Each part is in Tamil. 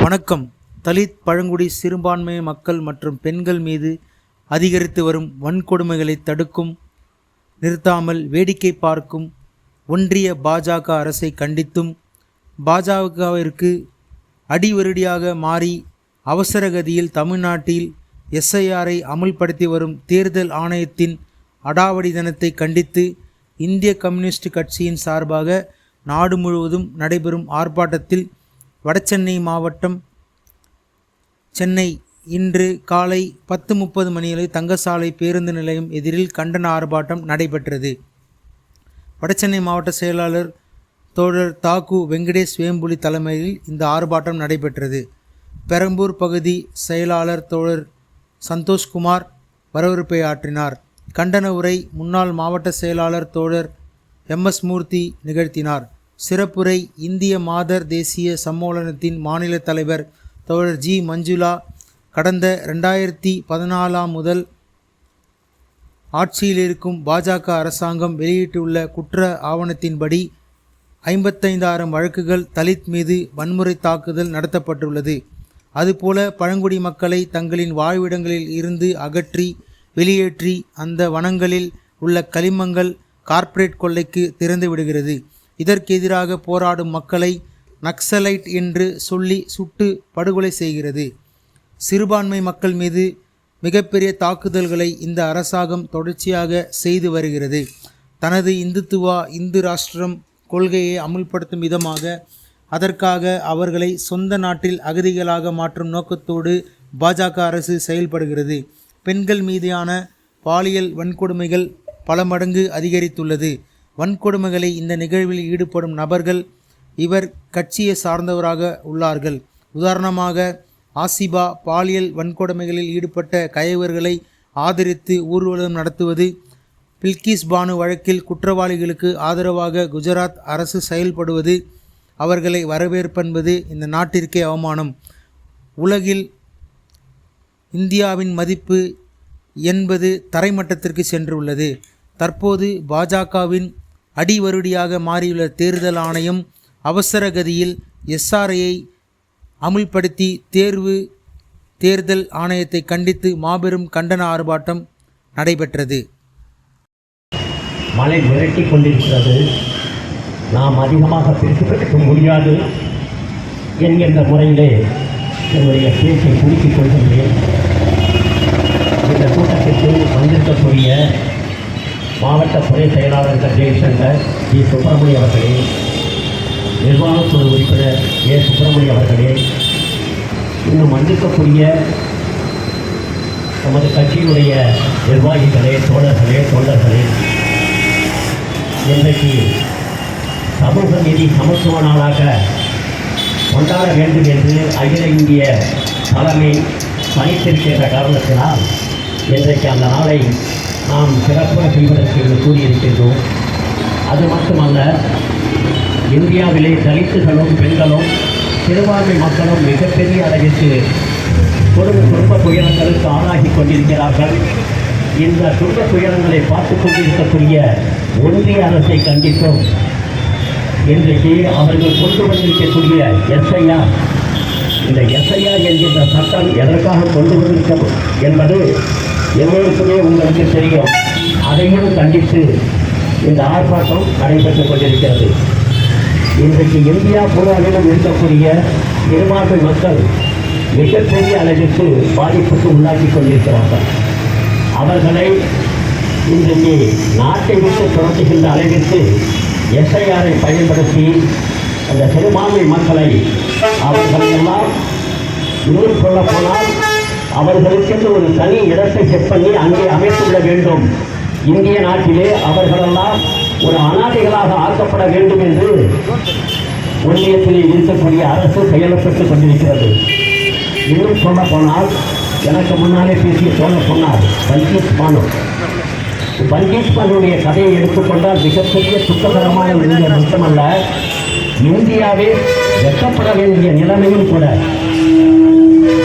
வணக்கம். தலித் பழங்குடி சிறுபான்மை மக்கள் மற்றும் பெண்கள் மீது அதிகரித்து வரும் வன்கொடுமைகளை தடுக்கும் நிறுத்தாமல் வேடிக்கை பார்க்கும் ஒன்றிய பாஜக அரசை கண்டித்தும் பாஜகவிற்கு அடிவருடியாக மாறி அவசரகதியில் தமிழ்நாட்டில் எஸ்ஐஆரை அமுல்படுத்தி வரும் தேர்தல் ஆணையத்தின் அடாவடி தினத்தை கண்டித்து இந்திய கம்யூனிஸ்ட் கட்சியின் சார்பாக நாடு முழுவதும் நடைபெறும் ஆர்ப்பாட்டத்தில் வடசென்னை மாவட்டம் சென்னை. இன்று காலை பத்து முப்பது மணியளவில் தங்கசாலை பேருந்து நிலையம் எதிரில் கண்டன ஆர்ப்பாட்டம் நடைபெற்றது. வடசென்னை மாவட்ட செயலாளர் தோழர் தாக்கு வெங்கடேஷ் வேம்புலி தலைமையில் இந்த ஆர்ப்பாட்டம் நடைபெற்றது. பெரம்பூர் பகுதி செயலாளர் தோழர் சந்தோஷ்குமார் வரவேற்பை ஆற்றினார். கண்டன உரை முன்னாள் மாவட்ட செயலாளர் தோழர் எம் எஸ் மூர்த்தி நிகழ்த்தினார். சிறப்புரை இந்திய மாதர் தேசிய சம்மேளனத்தின் மாநில தலைவர் தோழர் ஜி மஞ்சுளா கடந்த ரெண்டாயிரத்தி பதினாலாம் முதல் ஆட்சியில் இருக்கும் பாஜக அரசாங்கம் வெளியிட்டுள்ள குற்ற ஆவணத்தின்படி ஐம்பத்தைந்தாயிரம் வழக்குகள் தலித் மீது வன்முறை தாக்குதல் நடத்தப்பட்டுள்ளது. அதுபோல பழங்குடி மக்களை தங்களின் வாழ்விடங்களில் இருந்து அகற்றி வெளியேற்றி அந்த வனங்களில் உள்ள களிமங்கள் கார்ப்பரேட் கொள்ளைக்கு திறந்து விடுகிறது இதற்கு எதிராக போராடும் மக்களை நக்சலைட் என்று சொல்லி சுட்டு படுகொலை செய்கிறது. சிறுபான்மை மக்கள் மீது மிகப்பெரிய தாக்குதல்களை இந்த அரசாங்கம் தொடர்ச்சியாக செய்து வருகிறது. தனது இந்துத்துவா இந்து ராஷ்டிரம் கொள்கையை அமுல்படுத்தும் விதமாக அதற்காக அவர்களை சொந்த நாட்டில் அகதிகளாக மாற்றும் நோக்கத்தோடு பாஜக அரசு செயல்படுகிறது. பெண்கள் மீதான பாலியல் வன்கொடுமைகள் பல மடங்கு அதிகரித்துள்ளது. வன்கொடுமைகளை இந்த நிகழ்வில் ஈடுபடும் நபர்கள் இவர் கட்சியை சார்ந்தவராக உள்ளார்கள். உதாரணமாக ஆசிபா பாலியல் வன்கொடுமைகளில் ஈடுபட்ட கயவர்களை ஆதரித்து ஊர்வலம் நடத்துவது பில்கிஸ் பானு வழக்கில் குற்றவாளிகளுக்கு ஆதரவாக குஜராத் அரசு செயல்படுவது அவர்களை வரவேற்பென்பது இந்த நாட்டிற்கே அவமானம். உலகில் இந்தியாவின் மதிப்பு என்பது தரைமட்டத்திற்கு சென்றுள்ளது. தற்போது பாஜகவின் அடிவருடியாக மாறியுள்ள தேர்தல் ஆணையம் அவசரகதியில் எஸ்ஆர்ஐயை அமுல்படுத்தி தேர்வு தேர்தல் ஆணையத்தை கண்டித்து மாபெரும் கண்டன ஆர்ப்பாட்டம் நடைபெற்றது. மழை விரட்டி கொண்டிருக்கிறது. நாம் அதிகமாக பேசிவிட முடியாது என்கின்ற முறையிலே என்னுடைய பேச்சை குறித்துக் கொள்கின்றேன். இந்த கூட்டத்திற்கு வந்திருக்கக்கூடிய மாவட்ட துறை செயலாளர் ஜெயசங்கர் ஜி சுப்பிரமணிய அவர்களே நிர்வாகக்குழு உறுப்பினர் ஏ. சுப்பிரமணிய அவர்களே இன்னும் மன்னிக்கக்கூடிய நமது கட்சியினுடைய நிர்வாகிகளே தோழர்களே தொண்டர்களே இன்றைக்கு சமூக நீதி சமத்துவ நாளாக கொண்டாட வேண்டும் என்று அகில இந்திய தலைமை பணித்திருக்கின்ற காரணத்தினால் இன்றைக்கு அந்த நாளை நாம் சிறப்பாக செய்வதற்கு என்று கூறியிருக்கின்றோம். அது மட்டுமல்ல இந்தியாவிலே தலித்துகளும் பெண்களும் சிறுபான்மை மக்களும் மிகப்பெரிய அளவிற்கு குடும்ப குடும்ப துயரங்களுக்கு ஆளாகி கொண்டிருக்கிறார்கள். இந்த துன்ப துயரங்களை பார்த்து கொண்டிருக்கக்கூடிய ஒன்றிய அரசை கண்டித்தோம் இன்றைக்கு அவர்கள் கொண்டு வந்திருக்கக்கூடிய எஸ்ஐஆர். இந்த எஸ்ஐஆர் என்கின்ற சட்டம் எதற்காக கொண்டு வந்திருக்க என்பது எல்லோருக்குமே உங்களுக்கு தெரியும். அதையும் கண்டித்து இந்த ஆர்ப்பாட்டம் நடைபெற்றுக் கொண்டிருக்கிறது. இன்றைக்கு இந்தியா பூராவிலும் இருக்கக்கூடிய சிறுபான்மை மக்கள் மிகப்பெரிய அளவிற்கு பாதிப்புக்கு உள்ளாக்கி கொண்டிருக்கிறார்கள். அவர்களை இன்றைக்கு நாட்டை விட்டு துரத்துகின்ற அளவிற்கு எஸ்ஐஆரை பயன்படுத்தி அந்த சிறுபான்மை மக்களை அவர்கள் எல்லாம் இன்னும் சொல்ல போனால் அவர்களுக்கென்று ஒரு தனி இடத்தை செட் பண்ணி அங்கே அமைத்துவிட வேண்டும். இந்திய நாட்டிலே அவர்களெல்லாம் ஒரு அனாதைகளாக ஆக்கப்பட வேண்டும் என்று ஒன்றியத்திலே இருக்கக்கூடிய அரசு செயல்பட்டுக் கொண்டிருக்கிறது. இன்னும் சொல்ல போனால் எனக்கு முன்னாலே பேசிய சொல்ல சொன்னார் பல்கீஸ் பானு. பல்கீஸ் பானுடைய கதையை எடுத்துக்கொண்டால் மிகப்பெரிய துக்ககரமான நிலை மட்டுமல்ல இந்தியாவே வெட்டப்பட வேண்டிய நிலைமையும் கூட.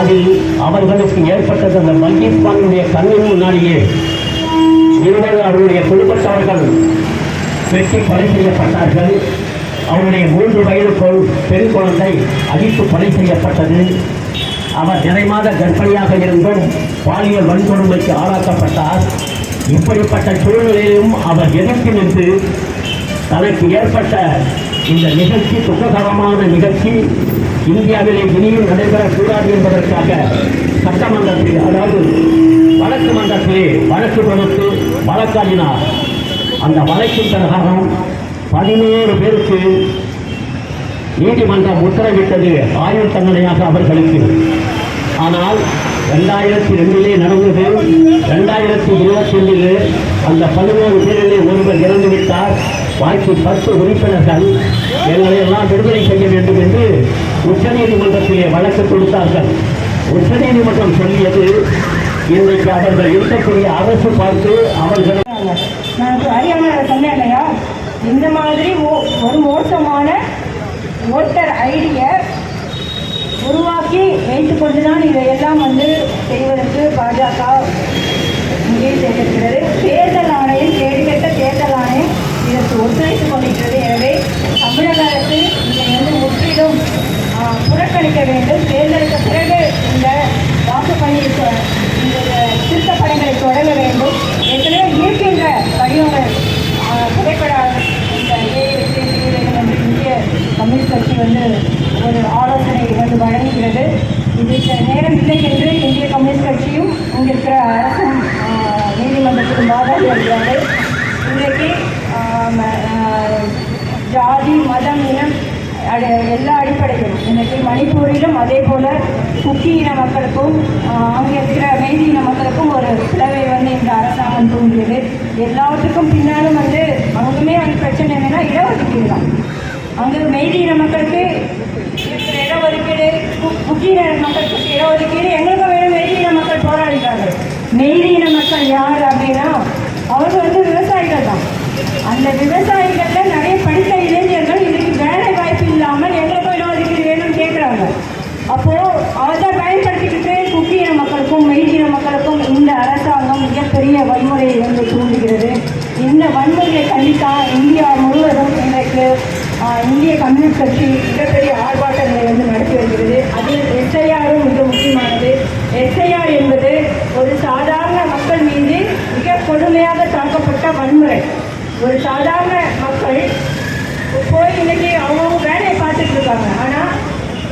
அதில் அவர்களுக்கு ஏற்பட்டது அந்த பல்கீஸ் பானுடைய கண்ணின் முன்னாடியே. இருவர் அவருடைய குடும்பத்தவர்கள் வெட்டி கொலை செய்யப்பட்டார்கள். அவருடைய மூன்று வயதுக்குள் பெண் குழந்தை அடித்து கொலை செய்யப்பட்டது. அவர் நிறைமாத கர்ப்பிணியாக இருந்தும் பாலியல் வன்கொடுமைக்கு ஆளாக்கப்பட்டார். இப்படிப்பட்ட சூழ்நிலையிலும் அவர் எதிர்த்து நின்று தனக்கு ஏற்பட்ட இந்த நிகழ்ச்சி துக்ககரமான நிகழ்ச்சி இந்தியாவிலே இனியும் நடைபெறக்கூடாது என்பதற்காக சட்டமன்றத்தில் அதாவது வழக்கு மன்றத்திலே வழக்கு தொடுத்து வழக்காடினார். அந்த வழக்கின் பிரகாரம் பதினோரு பேருக்கு நீதிமன்றம் உத்தரவிட்டது ஆயுள் தண்டனையாக அவர்களுக்கு. ஆனால் ரெண்டாயிரத்தி ரெண்டிலே நடந்தது. ரெண்டாயிரத்தி இருபத்தி ரெண்டிலே அந்த பதினோரு பேரிலே ஒருவர் இறந்துவிட்டார். பாக்கி பத்து உறுப்பினர்கள். எங்களை எல்லாம் விடுதலை செய்ய வேண்டும் என்று உச்சநீதிமன்றத்திலே வழக்கு கொடுத்தார்கள். உச்சநீதிமன்றம் சொல்லியது இன்றைக்கு அவர்கள் இருக்கக்கூடிய அரசு பார்த்து அவர்கள் நான் இப்போ சொன்னேன் இல்லையா? இந்த மாதிரி மோ- ஒரு மோசமான ஓட்டர் ஐடியை உருவாக்கி வைத்துக்கொண்டு தான் இதையெல்லாம் வந்து செய்வதற்கு பாஜக முடிவு செய்திருக்கிறது தேர்தல் ஆணையம் கேடுகெட்ட தேர்தல் ஆணையம் இதற்கு ஒத்துழைத்துக் கொண்டிருக்கிறது எனவே தமிழக அரசு இதை வந்து முற்றிலும் ஆ, புறக்கணிக்க வேண்டும். தேர்ந்தெடுத்த பிறகு இந்த வாக்கு தொ- இந்த திருத்த பணிகளை தொடங்க வேண்டும். ஏற்கனவே இருக்கின்ற படிவங்கள் புகைப்பட இந்த என்று இந்திய கம்யூனிஸ்ட் கட்சி வந்து ஒரு ஆலோசனை வந்து வழங்குகிறது. இதுக்கு நேரம் இல்லை என்று இந்திய கம்யூனிஸ்ட் கட்சியும் இங்கிருக்கிற அரசும் ஆ, நீதிமன்றத்திலும் வாதாடி வருகிறார்கள். இன்றைக்கு ஜாதி மதம் இனம் எல்லா அடிப்படையிலும். இன்னைக்கு மணிப்பூரிலும் அதே போல குக்கி இன மக்களுக்கும் அங்கே இருக்கிற மெய்தி இன மக்களுக்கும் ஒரு பிளவை வந்து இந்த அரசாங்கம் தூண்டியது. எல்லாத்துக்கும் பின்னாலும் வந்து அவங்களுமே வந்து பிரச்சனை என்னென்னா இடஒதுக்கீடு தான். அங்கே மெய்தி இன மக்களுக்கு இருக்கிற இடஒதுக்கீடு கு- குக்கி இன மக்களுக்கு இடஒதுக்கீடு எங்களுக்கும் வேணும் மெய்தி இன மக்கள் போராடுகிறார்கள் மெய்தி இன மக்கள் யார் அப்படின்னா அவங்க வந்து விவசாயிகள் தான். அந்த விவசாய மக்களுக்கும் மக்களுக்கும் இந்த அரசாங்கம் மிகப்பெரிய வன்முறையை வந்து தூண்டுகிறது. இந்த வன்முறையை கண்டித்தான் இந்தியா முழுவதும் இன்றைக்கு இந்திய கம்யூனிஸ்ட் கட்சி மிகப்பெரிய ஆர்ப்பாட்டங்களை வந்து நடத்தி வருகிறது. அதில் எஸ்ஐஆரும் மிக முக்கியமானது. எஸ்ஐஆர் என்பது ஒரு சாதாரண மக்கள் மீது மிக கொடுமையாக தாக்கப்பட்ட வன்முறை. ஒரு சாதாரண மக்கள் போய் இன்னைக்கு அவங்கவுங்க வேலையை பார்த்துட்டு இருக்காங்க. ஆனால்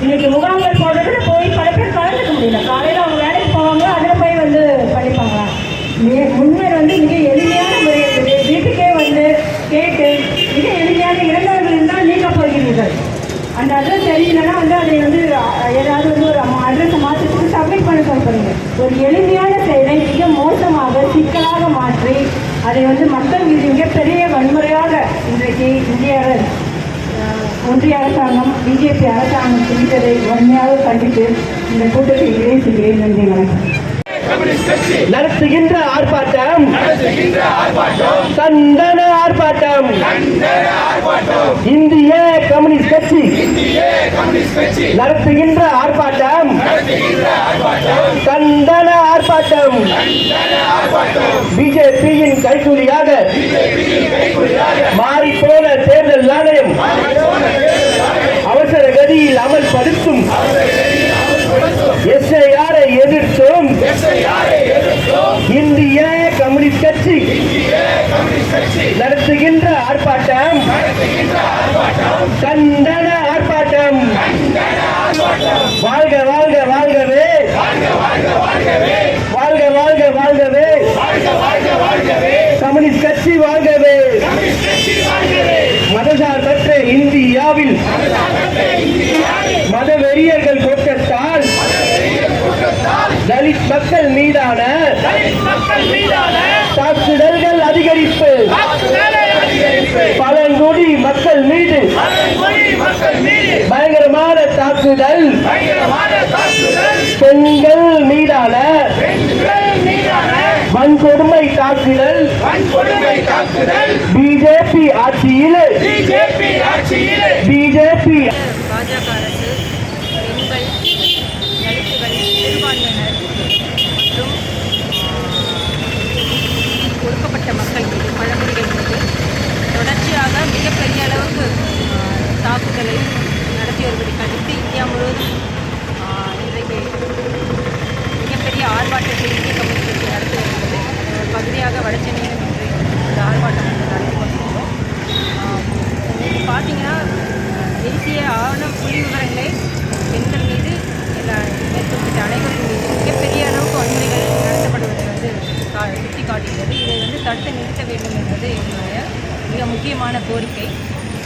இன்னைக்கு முகாம்கள் போடுறதுல போய் பல பேர் கலந்துக்க முடியல காலையில் அவங்க வேலைக்கு போவாங்க அதில் போய் வந்து படிப்பாங்க மே- முன்னர் வந்து மிக எளிமையான முறையில் வீட்டுக்கே வந்து கேட்டு மிக எளிமையான இறந்தவர்கள் இருந்தால் நீக்க போகிறீர்கள். அந்த அட்ரஸ் தெரியலன்னா வந்து அதை வந்து ஏதாவது வந்து ஒரு அட்ரஸை மாற்றத்துக்கு சப்மிட் பண்ண சொல்றீங்க ஒரு எளிமையான செயலை மிக மோசமாக சிக்கலாக மாற்றி அதை வந்து மக்கள் மீது மிகப்பெரிய வன்முறையாக இன்றைக்கு இந்திய ஒன்றிய அரசாங்கம் பிஜேபி அரசாங்கம் செய்ததை வன்மையாக கண்டித்து இந்த கூட்டத்தை நிறைவு செய்கிறேன் நன்றி வணக்கம். நடத்துகின்ற ஆர்ப்பாட்டம். கண்டன ஆர்ப்பாட்டம். இந்திய கம்யூனிஸ்ட் கட்சி நடத்துகின்ற ஆர்ப்பாட்டம். கண்டன ஆர்ப்பாட்டம். பிஜேபியின் கைகூலியாக மாறிப்போன தேர்தல் ஆணையம் இந்தியாவில் மதவெறியர்கள் கூட்டத்தால் தலித் மக்கள் மீதான தாக்குதல்கள் அதிகரிப்பு. பழங்குடி மக்கள் மீது பயங்கரமான தாக்குதல். பெண்கள் மீதான வன்கொடுமை தாக்குதல். பிஜேபி ஆட்சியில். பிஜேபி பாஜக அரசு பெண்கள் தலித்துகள் சிறுபான்மையினர் மற்றும் ஒடுக்கப்பட்ட மக்கள் மீது பழங்குடிகள் மீது தொடர்ச்சியாக மிகப்பெரிய அளவுக்கு தாக்குதலை நடத்தி வருவதை கண்டித்து இந்தியா முழுவதும் இன்றைக்கு மிகப்பெரிய ஆர்ப்பாட்டத்தை இந்திய கம்யூனிஸ்ட் கட்சி நடத்தி வருகிறது அதன் ஒரு பகுதியாக வடச்சென்னையில் நின்று இந்த ஆர்ப்பாட்டம் வந்து நடத்தி கொண்டிருக்கிறோம் இன்னைக்கு பார்த்தீங்கன்னா தேசிய ஆவண புள்ளி விவரங்களை பெண்கள் மீது எல்லா மேற்கொண்ட அனைவரின் மீது மிகப்பெரிய அளவுக்கு வன்முறைகள் நடத்தப்படுவதை வந்து கா சுட்டி காட்டுகிறது இதை வந்து தடுத்து நிறுத்த வேண்டும் என்பது என்னுடைய மிக முக்கியமான கோரிக்கை.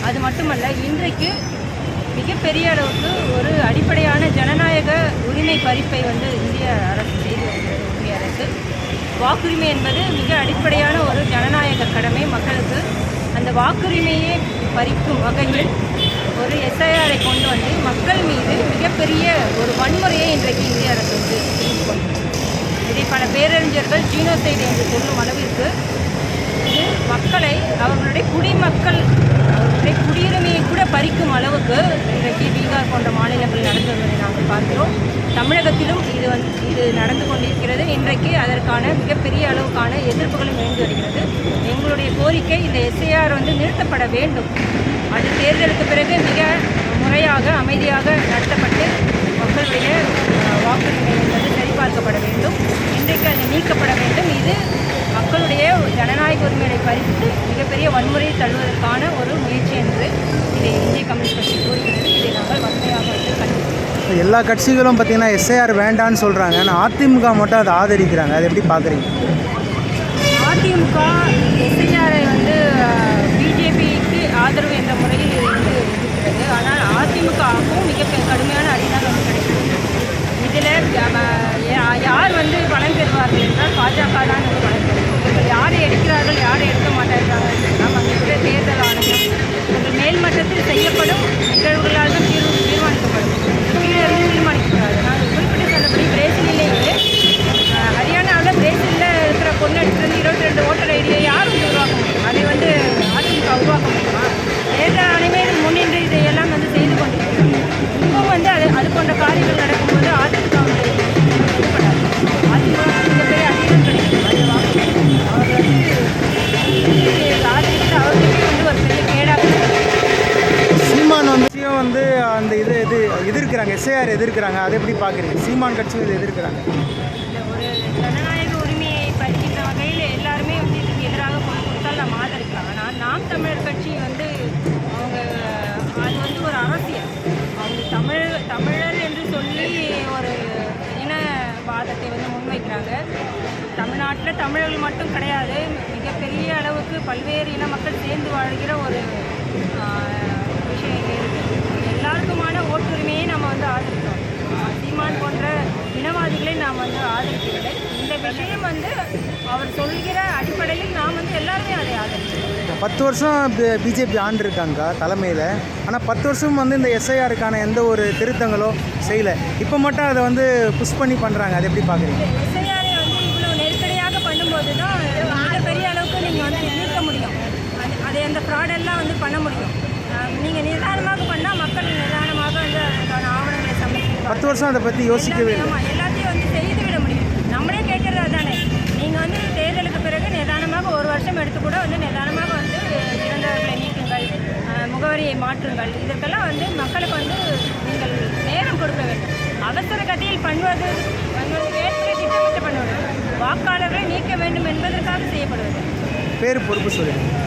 அது மட்டுமல்ல இன்றைக்கு மிகப்பெரிய அளவுக்கு ஒரு அடிப்படையான ஜனநாயக உரிமை பறிப்பை வந்து இந்திய அரசு செய்து வருகிறது ஒன்றிய அரசு வாக்குரிமை என்பது மிக அடிப்படையான ஒரு ஜனநாயக கடமை மக்களுக்கு. அந்த வாக்குரிமையை பறிக்கும் வகையில் ஒரு எஸ்ஐஆரை கொண்டு வந்து மக்கள் மீது மிகப்பெரிய ஒரு வன்முறையை இன்றைக்கு இந்திய அரசு வந்து இதை பல பேரறிஞர்கள் ஜீனோசைடு என்று சொல்லும் அளவிற்கு இது மக்களை அவர்களுடைய குடிமக்கள் அவர்களுடைய குடியுரிமையை கூட பறிக்கும் அளவுக்கு இன்றைக்கு பீகார் போன்ற மாநிலங்கள் நடந்து வருவதை நாங்கள் பார்க்கிறோம் தமிழகத்திலும் இது வந்து இது நடந்து கொண்டிருக்கிறது. இன்றைக்கு அதற்கான மிகப்பெரிய அளவுக்கான எதிர்ப்புகளும் எழுந்து வருகிறது. எங்களுடைய கோரிக்கை இந்த எஸ்ஐஆர் வந்து நிறுத்தப்பட வேண்டும். அது தேர்தலுக்கு பிறகு மிக முறையாக அமைதியாக நடத்தப்பட்டு மக்களுடைய வாக்குரிமை என்பது சரிபார்க்கப்பட வேண்டும். இன்றைக்கு அது நீக்கப்பட வேண்டும். இது மக்களுடைய ஜனநாயக உரிமையை பறித்து மிகப்பெரிய வன்முறையை தள்ளுவதற்கான ஒரு முயற்சி என்று இதை இந்திய கம்யூனிஸ்ட் கட்சி கூறுகிறது இதை நாங்கள் வன்மையாக வந்து எல்லா கட்சிகளும் பார்த்தீங்கன்னா எஸ்ஐஆர் வேண்டான்னு சொல்கிறாங்க ஆனால் அதிமுக மட்டும் அதை ஆதரிக்கிறாங்க. அதை எப்படி பார்க்குறீங்க? அதிமுக எஸ்ஐஆரை வந்து பிஜேபிக்கு ஆதரவு என்ற முறையில் இருந்து இருக்கிறது ஆனால் அதிமுகவுக்கும் மிக கடுமையான அடிதான் வந்து கிடைக்கிறது. இதில் யார் வந்து பெறுவார்கள் எதிர்க்கிறாங்க. அதை எப்படி பார்க்குறீங்க? சீமான் கட்சியும் இதை எதிர்க்கிறாங்க. இந்த ஒரு ஜனநாயக உரிமையை பறிக்கின்ற வகையில் எல்லாருமே வந்து இதுக்கு எதிராக குரல் கொடுத்தால் நம்ம ஆதரிக்கலாம் ஆனால் நாம் தமிழர் கட்சி வந்து அவங்க அது வந்து ஒரு அரசியல். அவங்க தமிழ் தமிழர் என்று சொல்லி ஒரு இனவாதத்தை வந்து முன்வைக்கிறாங்க. தமிழ்நாட்டில் தமிழர்கள் மட்டும் கிடையாது மிகப்பெரிய அளவுக்கு பல்வேறு இன மக்கள் சேர்ந்து வாழ்கிற ஒரு விஷயம் இருக்குது எல்லாருக்குமான ஓட்டுரிமையை நம்ம வந்து ஆதரிக்கிறோம் ஆஹ், சீமான் போன்ற இனவாதிகளை நாம் வந்து ஆதரிக்கவில்லை. இந்த விஷயம் வந்து அவர் சொல்கிற அடிப்படையில் நாம் வந்து எல்லாருமே அதை ஆதரிக்கிறோம் பத்து வருஷம் பிஜேபி ஆண்டு இருக்காங்க தலைமையில். ஆனால் பத்து வருஷம் வந்து இந்த எஸ்ஐஆருக்கான எந்த ஒரு திருத்தங்களோ செய்யலை. இப்போ மட்டும் அதை வந்து புஷ் பண்ணி பண்ணுறாங்க அதை எப்படி பார்க்குறீங்க எஸ்ஐஆரை வந்து இவ்வளோ நெருக்கடியாக பண்ணும்போது தான் மிகப்பெரிய அளவுக்கு நீங்கள் வந்து நிறுத்த முடியும். அது அந்த ஃப்ராடெல்லாம் வந்து பண்ண முடியும். நீங்கள் நிதானமாக பண்ணால் மக்கள் நிதானமாக பத்து வருஷம் அதை பற்றி யோசிக்கவே இல்லை. எல்லாத்தையும் வந்து செய்து விட முடியும். நம்மளே கேட்கறது தானே நீங்கள் வந்து தேர்தலுக்கு பிறகு நிதானமாக ஒரு வருஷம் எடுத்து கூட வந்து நிதானமாக வந்து இறந்தவர்களை நீக்குங்கள் முகவரியை மாற்றுங்கள். இதற்கெல்லாம் வந்து மக்களுக்கு வந்து நீங்கள் நேரம் கொடுக்க வேண்டும். அவசர கதையில் பண்ணுவது பண்ணுவது வேட்புரை திட்டமிட்டு பண்ணுவது வாக்காளர்களை நீக்க வேண்டும் என்பதற்காக செய்யப்படுவது. பேர் பொறுப்பு சொல்லுங்கள்